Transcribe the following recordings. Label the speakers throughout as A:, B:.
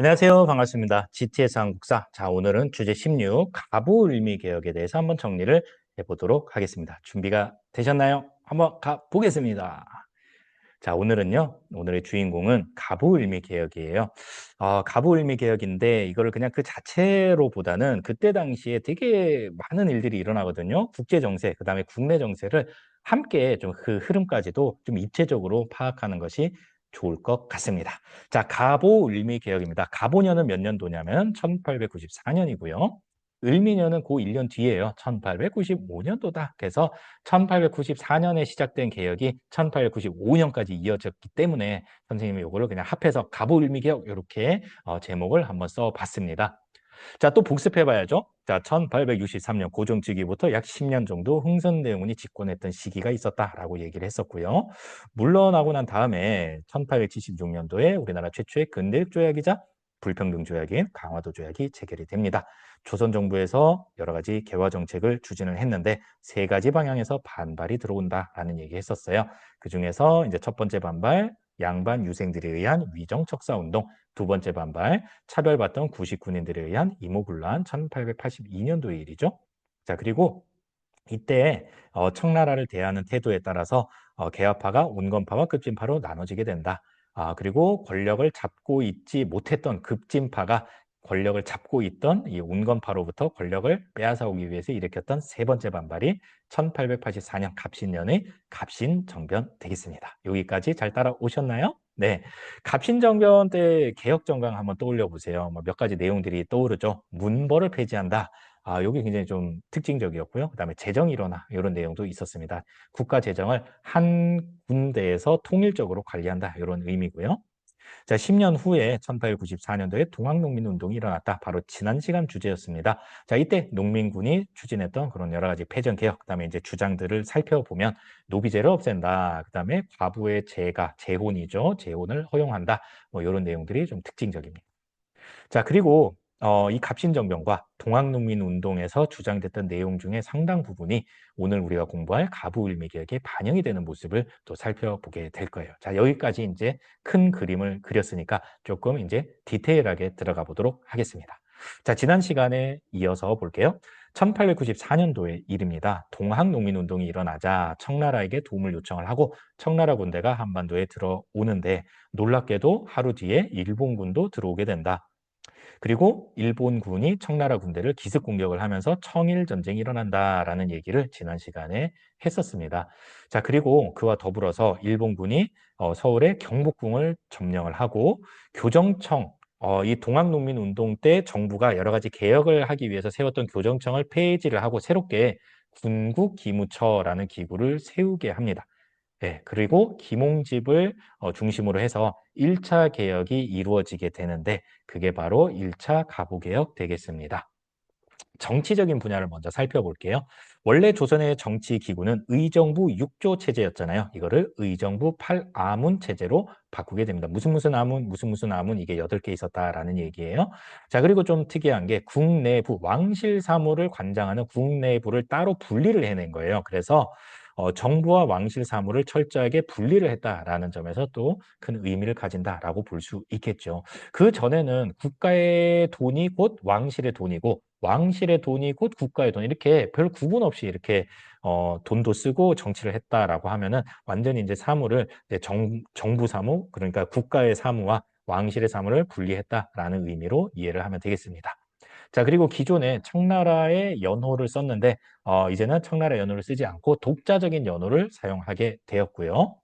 A: 안녕하세요. 반갑습니다. GTS 한국사. 자, 오늘은 주제 16 가보 의미 개혁에 대해서 한번 정리를 해보도록 하겠습니다. 준비가 되셨나요? 한번 가보겠습니다. 자, 오늘은요. 오늘의 주인공은 가보 의미 개혁이에요. 어, 가보 의미 개혁인데 이거를 그냥 그 자체로 보다는 그때 당시에 되게 많은 일들이 일어나거든요. 국제 정세, 그다음에 국내 정세를 함께 좀 그 흐름까지도 좀 입체적으로 파악하는 것이 좋을 것 같습니다. 자, 가보 을미 개혁입니다. 가보년은 몇 년도냐면 1894년이고요. 을미년은 그 1년 뒤에요. 1895년도다. 그래서 1894년에 시작된 개혁이 1895년까지 이어졌기 때문에 선생님이 이거를 그냥 합해서 가보 을미 개혁 이렇게 어, 제목을 한번 써봤습니다. 자, 또 복습해 봐야죠. 자, 1863년 고종즉위부터 약 10년 정도 흥선대원이 집권했던 시기가 있었다라고 얘기를 했었고요. 물러나고 난 다음에 1876년도에 우리나라 최초의 근대적 조약이자 불평등 조약인 강화도 조약이 체결이 됩니다. 조선 정부에서 여러 가지 개화 정책을 추진을 했는데 세 가지 방향에서 반발이 들어온다라는 얘기 했었어요. 그 중에서 이제 첫 번째 반발 양반 유생들에 의한 위정 척사 운동, 두 번째 반발 차별받던 구식 군인들에 의한 이모군란 1882년도의 일이죠. 자 그리고 이때 어, 청나라를 대하는 태도에 따라서 어, 개화파가 온건파와 급진파로 나눠지게 된다. 아, 그리고 권력을 잡고 있지 못했던 급진파가 권력을 잡고 있던 이 온건파로부터 권력을 빼앗아오기 위해서 일으켰던 세 번째 반발이 1884년 갑신년의 갑신정변 되겠습니다. 여기까지 잘 따라오셨나요? 네, 갑신정변 때 개혁정강 한번 떠올려 보세요. 뭐몇 가지 내용들이 떠오르죠. 문벌을 폐지한다. 아, 여기 굉장히 좀 특징적이었고요. 그다음에 재정 일원화 이런 내용도 있었습니다. 국가 재정을 한 군데에서 통일적으로 관리한다 이런 의미고요. 자, 10년 후에 1894년도에 동학농민운동이 일어났다. 바로 지난 시간 주제였습니다. 자, 이때 농민군이 추진했던 그런 여러 가지 폐전 개혁, 그다음에 이제 주장들을 살펴보면 노비제를 없앤다. 그다음에 과부의 재가 재혼이죠. 재혼을 허용한다. 뭐 이런 내용들이 좀 특징적입니다. 자, 그리고 어, 이 갑신정변과 동학농민운동에서 주장됐던 내용 중에 상당 부분이 오늘 우리가 공부할 가부일미개혁에 반영이 되는 모습을 또 살펴보게 될 거예요. 자, 여기까지 이제 큰 그림을 그렸으니까 조금 이제 디테일하게 들어가 보도록 하겠습니다. 자, 지난 시간에 이어서 볼게요. 1894년도의 일입니다. 동학농민운동이 일어나자 청나라에게 도움을 요청을 하고 청나라 군대가 한반도에 들어오는데 놀랍게도 하루 뒤에 일본군도 들어오게 된다. 그리고 일본군이 청나라 군대를 기습 공격을 하면서 청일 전쟁이 일어난다라는 얘기를 지난 시간에 했었습니다. 자, 그리고 그와 더불어서 일본군이 어, 서울의 경복궁을 점령을 하고 교정청 어, 이 동학농민운동 때 정부가 여러 가지 개혁을 하기 위해서 세웠던 교정청을 폐지를 하고 새롭게 군국기무처라는 기구를 세우게 합니다. 네, 그리고 김홍집을 어, 중심으로 해서 1차 개혁이 이루어지게 되는데 그게 바로 1차 가부개혁 되겠습니다. 정치적인 분야를 먼저 살펴볼게요. 원래 조선의 정치 기구는 의정부 6조 체제였잖아요. 이거를 의정부 8아문 체제로 바꾸게 됩니다. 무슨 무슨 아문, 무슨 무슨 아문 이게 8개 있었다라는 얘기예요. 자, 그리고 좀 특이한 게 국내부 왕실 사무를 관장하는 국내부를 따로 분리를 해낸 거예요. 그래서 어, 정부와 왕실 사무를 철저하게 분리를 했다라는 점에서 또 큰 의미를 가진다라고 볼 수 있겠죠. 그 전에는 국가의 돈이 곧 왕실의 돈이고 왕실의 돈이 곧 국가의 돈 이렇게 별 구분 없이 이렇게 어, 돈도 쓰고 정치를 했다라고 하면은 완전히 이제 사무를 이제 정, 정부 사무 그러니까 국가의 사무와 왕실의 사무를 분리했다라는 의미로 이해를 하면 되겠습니다. 자, 그리고 기존에 청나라의 연호를 썼는데 어, 이제는 청나라 연호를 쓰지 않고 독자적인 연호를 사용하게 되었고요.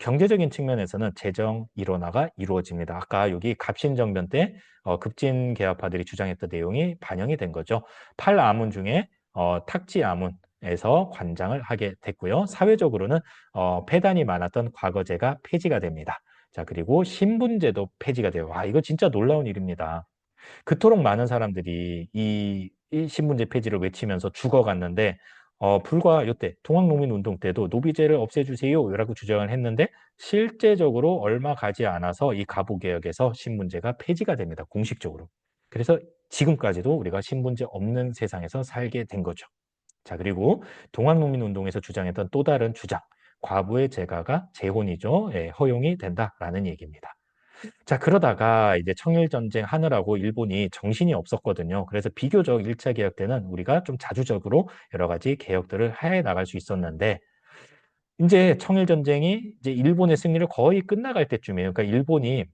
A: 경제적인 측면에서는 재정 일원화가 이루어집니다. 아까 여기 갑신정변 때 어, 급진 개화파들이 주장했던 내용이 반영이 된 거죠. 팔 아문 중에 어, 탁지 아문 에서 관장을 하게 됐고요. 사회적으로는 어, 폐단이 많았던 과거제가 폐지가 됩니다. 자, 그리고 신분제도 폐지가 돼요. 와, 이거 진짜 놀라운 일입니다. 그토록 많은 사람들이 이, 이 신분제 폐지를 외치면서 죽어갔는데 어, 불과 이때 동학농민운동 때도 노비제를 없애주세요 라고 주장을 했는데 실제적으로 얼마 가지 않아서 이 가부개혁에서 신분제가 폐지가 됩니다. 공식적으로. 그래서 지금까지도 우리가 신분제 없는 세상에서 살게 된 거죠. 자 그리고 동학농민운동에서 주장했던 또 다른 주장 과부의 재가가 재혼이죠. 예, 허용이 된다라는 얘기입니다. 자, 그러다가 이제 청일 전쟁 하느라고 일본이 정신이 없었거든요. 그래서 비교적 1차 개혁 때는 우리가 좀 자주적으로 여러 가지 개혁들을 해 나갈 수 있었는데 이제 청일 전쟁이 이제 일본의 승리를 거의 끝나갈 때쯤이에요. 그러니까 일본이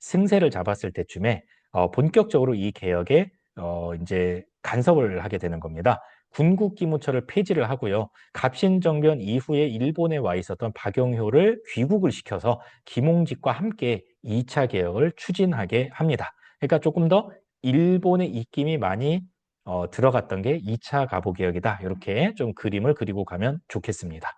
A: 승세를 잡았을 때쯤에 어, 본격적으로 이 개혁에 어, 이제 간섭을 하게 되는 겁니다. 군국기무처를 폐지를 하고요. 갑신정변 이후에 일본에 와 있었던 박영효를 귀국을 시켜서 김홍직과 함께 2차 개혁을 추진하게 합니다. 그러니까 조금 더 일본의 입김이 많이 어, 들어갔던 게 2차 가보 개혁이다. 이렇게 좀 그림을 그리고 가면 좋겠습니다.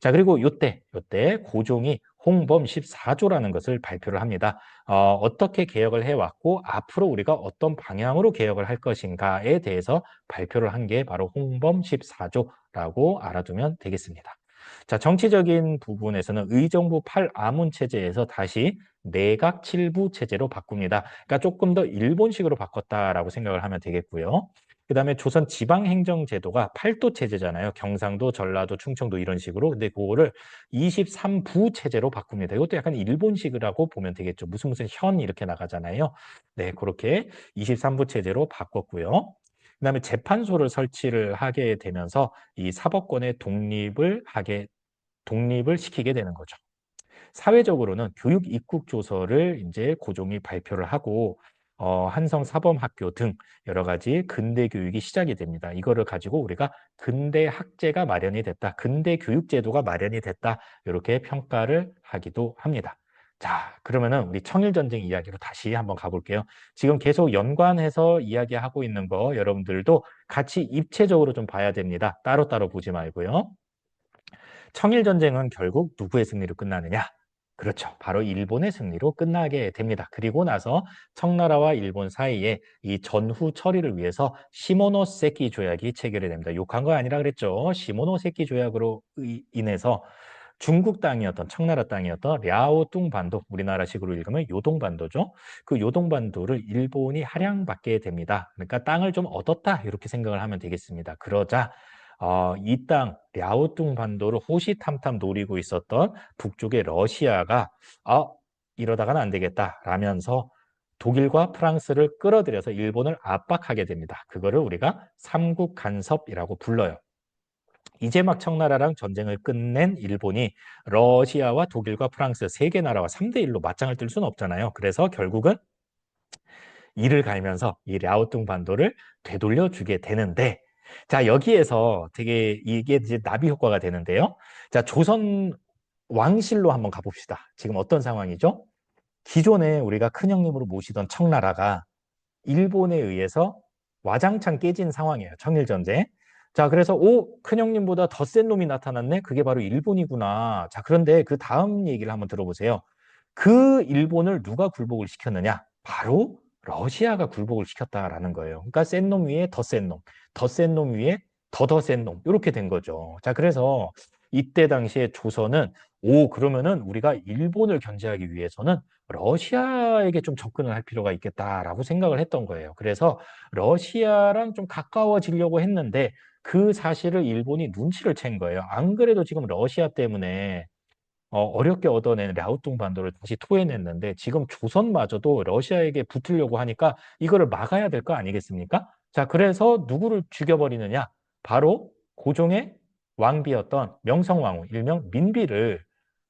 A: 자, 그리고 요때, 요때 고종이 홍범 14조라는 것을 발표를 합니다. 어, 어떻게 개혁을 해왔고 앞으로 우리가 어떤 방향으로 개혁을 할 것인가에 대해서 발표를 한 게 바로 홍범 14조라고 알아두면 되겠습니다. 자, 정치적인 부분에서는 의정부 8아문 체제에서 다시 내각 7부 체제로 바꿉니다. 그러니까 조금 더 일본식으로 바꿨다라고 생각을 하면 되겠고요. 그 다음에 조선 지방행정제도가 팔도 체제잖아요. 경상도, 전라도, 충청도 이런 식으로. 근데 그거를 23부 체제로 바꿉니다. 이것도 약간 일본식이라고 보면 되겠죠. 무슨 무슨 현 이렇게 나가잖아요. 네, 그렇게 23부 체제로 바꿨고요. 그 다음에 재판소를 설치를 하게 되면서 이 사법권의 독립을 하게, 독립을 시키게 되는 거죠. 사회적으로는 교육 입국 조서를 이제 고종이 발표를 하고 어, 한성 사범학교 등 여러 가지 근대 교육이 시작이 됩니다. 이거를 가지고 우리가 근대 학제가 마련이 됐다. 근대 교육 제도가 마련이 됐다. 이렇게 평가를 하기도 합니다. 자, 그러면은 우리 청일 전쟁 이야기로 다시 한번 가볼게요. 지금 계속 연관해서 이야기하고 있는 거 여러분들도 같이 입체적으로 좀 봐야 됩니다. 따로따로 보지 말고요. 청일 전쟁은 결국 누구의 승리로 끝나느냐? 그렇죠. 바로 일본의 승리로 끝나게 됩니다. 그리고 나서 청나라와 일본 사이에 이 전후 처리를 위해서 시모노세키 조약이 체결이 됩니다. 욕한 거 아니라 그랬죠. 시모노세키 조약으로 인해서 중국 땅이었던 청나라 땅이었던 랴오뚱 반도 우리나라식으로 읽으면 요동 반도죠. 그 요동 반도를 일본이 할양받게 됩니다. 그러니까 땅을 좀 얻었다 이렇게 생각을 하면 되겠습니다. 그러자 어, 이 땅, 랴오뚱 반도를 호시탐탐 노리고 있었던 북쪽의 러시아가 아, 이러다가는 안 되겠다 라면서 독일과 프랑스를 끌어들여서 일본을 압박하게 됩니다. 그거를 우리가 삼국 간섭이라고 불러요. 이제 막 청나라랑 전쟁을 끝낸 일본이 러시아와 독일과 프랑스 세 개 나라와 3대 1로 맞짱을 뜰 수는 없잖아요. 그래서 결국은 이를 갈면서 이 랴오뚱 반도를 되돌려 주게 되는데 자, 여기에서 되게 이게 이제 나비 효과가 되는데요. 자, 조선 왕실로 한번 가봅시다. 지금 어떤 상황이죠? 기존에 우리가 큰 형님으로 모시던 청나라가 일본에 의해서 와장창 깨진 상황이에요. 청일전쟁. 자, 그래서 오, 큰 형님보다 더 센 놈이 나타났네? 그게 바로 일본이구나. 자, 그런데 그 다음 얘기를 한번 들어보세요. 그 일본을 누가 굴복을 시켰느냐? 바로 러시아가 굴복을 시켰다라는 거예요. 그러니까 센 놈 위에 더 센 놈, 더 센 놈 위에 더 더 센 놈, 이렇게 된 거죠. 자, 그래서 이때 당시에 조선은 오, 그러면은 우리가 일본을 견제하기 위해서는 러시아에게 좀 접근을 할 필요가 있겠다라고 생각을 했던 거예요. 그래서 러시아랑 좀 가까워지려고 했는데 그 사실을 일본이 눈치를 챈 거예요. 안 그래도 지금 러시아 때문에 어, 어렵게 얻어낸 랴오뚱 반도를 다시 토해냈는데 지금 조선마저도 러시아에게 붙으려고 하니까 이거를 막아야 될 거 아니겠습니까? 자, 그래서 누구를 죽여버리느냐? 바로 고종의 왕비였던 명성왕후, 일명 민비를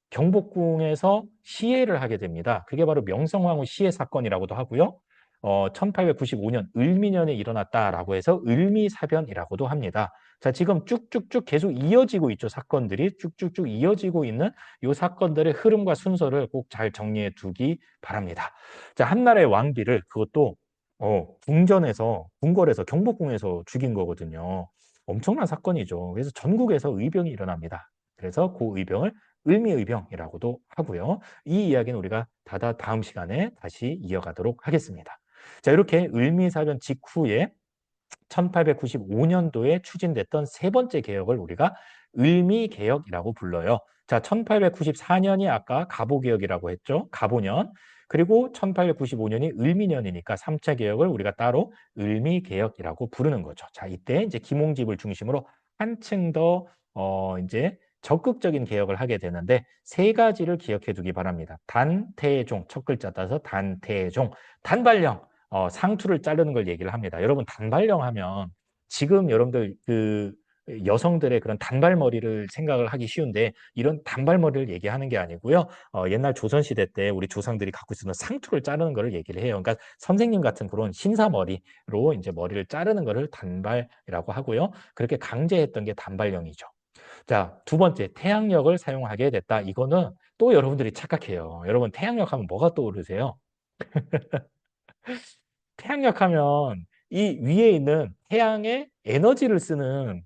A: 경복궁에서 시해를 하게 됩니다. 그게 바로 명성왕후 시해 사건이라고도 하고요. 어, 1895년 을미년에 일어났다라고 해서 을미사변이라고도 합니다. 자, 지금 쭉쭉쭉 계속 이어지고 있죠. 사건들이 쭉쭉쭉 이어지고 있는 이 사건들의 흐름과 순서를 꼭 잘 정리해 두기 바랍니다. 자, 한나라의 왕비를 그것도 어, 궁전에서 궁궐에서 경복궁에서 죽인 거거든요. 엄청난 사건이죠. 그래서 전국에서 의병이 일어납니다. 그래서 그 의병을 을미의병이라고도 하고요. 이 이야기는 우리가 다다 다음 시간에 다시 이어가도록 하겠습니다. 자, 이렇게 을미사변 직후에 1895년도에 추진됐던 세 번째 개혁을 우리가 을미개혁이라고 불러요. 자, 1894년이 아까 가보개혁이라고 했죠. 가보년. 그리고 1895년이 을미년이니까 3차 개혁을 우리가 따로 을미개혁이라고 부르는 거죠. 자, 이때 이제 김홍집을 중심으로 한층 더, 어, 이제 적극적인 개혁을 하게 되는데 세 가지를 기억해 두기 바랍니다. 단태종 첫 글자 따서 단태종 단발령 어, 상투를 자르는 걸 얘기를 합니다. 여러분 단발령 하면 지금 여러분들 그 여성들의 그런 단발머리를 생각을 하기 쉬운데 이런 단발머리를 얘기하는 게 아니고요. 어, 옛날 조선시대 때 우리 조상들이 갖고 있었던 상투를 자르는 거를 얘기를 해요. 그러니까 선생님 같은 그런 신사머리로 이제 머리를 자르는 거를 단발이라고 하고요. 그렇게 강제했던 게 단발령이죠. 자, 두 번째, 태양력을 사용하게 됐다. 이거는 또 여러분들이 착각해요. 여러분, 태양력 하면 뭐가 떠오르세요? 태양력 하면 이 위에 있는 태양의 에너지를 쓰는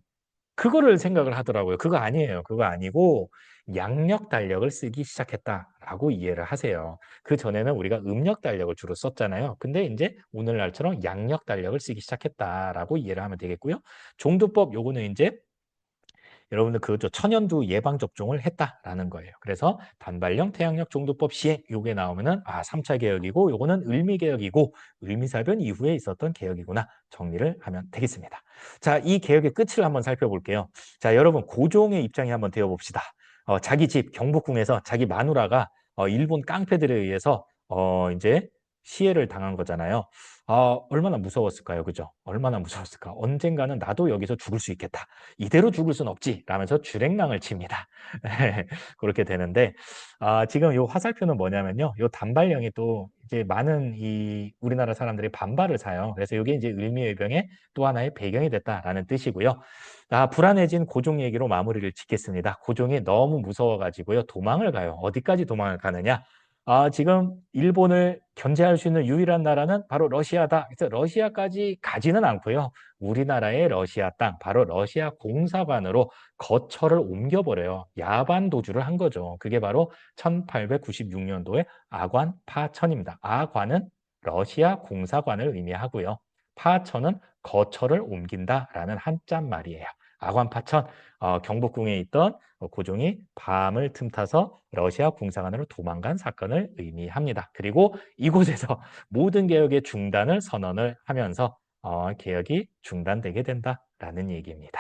A: 그거를 생각을 하더라고요. 그거 아니에요. 그거 아니고 양력 달력을 쓰기 시작했다라고 이해를 하세요. 그 전에는 우리가 음력 달력을 주로 썼잖아요. 근데 이제 오늘날처럼 양력 달력을 쓰기 시작했다라고 이해를 하면 되겠고요. 종두법 요거는 이제 여러분들 그저 천연두 예방 접종을 했다라는 거예요. 그래서 단발령 태양력 종두법 시행 요게 나오면은 아 3차 개혁이고 요거는 을미 개혁이고 을미사변 이후에 있었던 개혁이구나 정리를 하면 되겠습니다. 자, 이 개혁의 끝을 한번 살펴볼게요. 자, 여러분 고종의 입장에 한번 되어 봅시다. 어, 자기 집 경복궁에서 자기 마누라가 어, 일본 깡패들에 의해서 어, 이제 시해를 당한 거잖아요. 아, 얼마나 무서웠을까요? 그죠? 얼마나 무서웠을까? 언젠가는 나도 여기서 죽을 수 있겠다. 이대로 죽을 순 없지. 라면서 주랭랑을 칩니다. 그렇게 되는데, 아, 지금 이 화살표는 뭐냐면요. 이 단발령이 또 이제 많은 이 우리나라 사람들이 반발을 사요. 그래서 이게 이제 의미의병의 또 하나의 배경이 됐다라는 뜻이고요. 아, 불안해진 고종 얘기로 마무리를 짓겠습니다. 고종이 너무 무서워가지고요. 도망을 가요. 어디까지 도망을 가느냐? 아, 지금 일본을 견제할 수 있는 유일한 나라는 바로 러시아다. 그래서 러시아까지 가지는 않고요. 우리나라의 러시아 땅, 바로 러시아 공사관으로 거처를 옮겨버려요. 야반 도주를 한 거죠. 그게 바로 1896년도에 아관 파천입니다. 아관은 러시아 공사관을 의미하고요. 파천은 거처를 옮긴다라는 한자 말이에요. 아관 파천, 어, 경복궁에 있던 고종이 밤을 틈타서 러시아 공사관으로 도망간 사건을 의미합니다. 그리고 이곳에서 모든 개혁의 중단을 선언을 하면서 어, 개혁이 중단되게 된다라는 얘기입니다.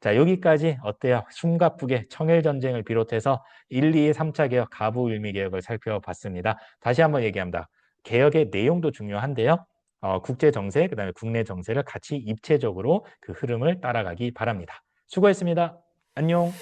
A: 자, 여기까지 어때요? 숨가쁘게 청일전쟁을 비롯해서 1, 2, 3차 개혁, 가부일미 개혁을 살펴봤습니다. 다시 한번 얘기합니다. 개혁의 내용도 중요한데요. 어, 국제 정세, 그다음에 국내 정세를 같이 입체적으로 그 흐름을 따라가기 바랍니다. 수고했습니다. 안녕.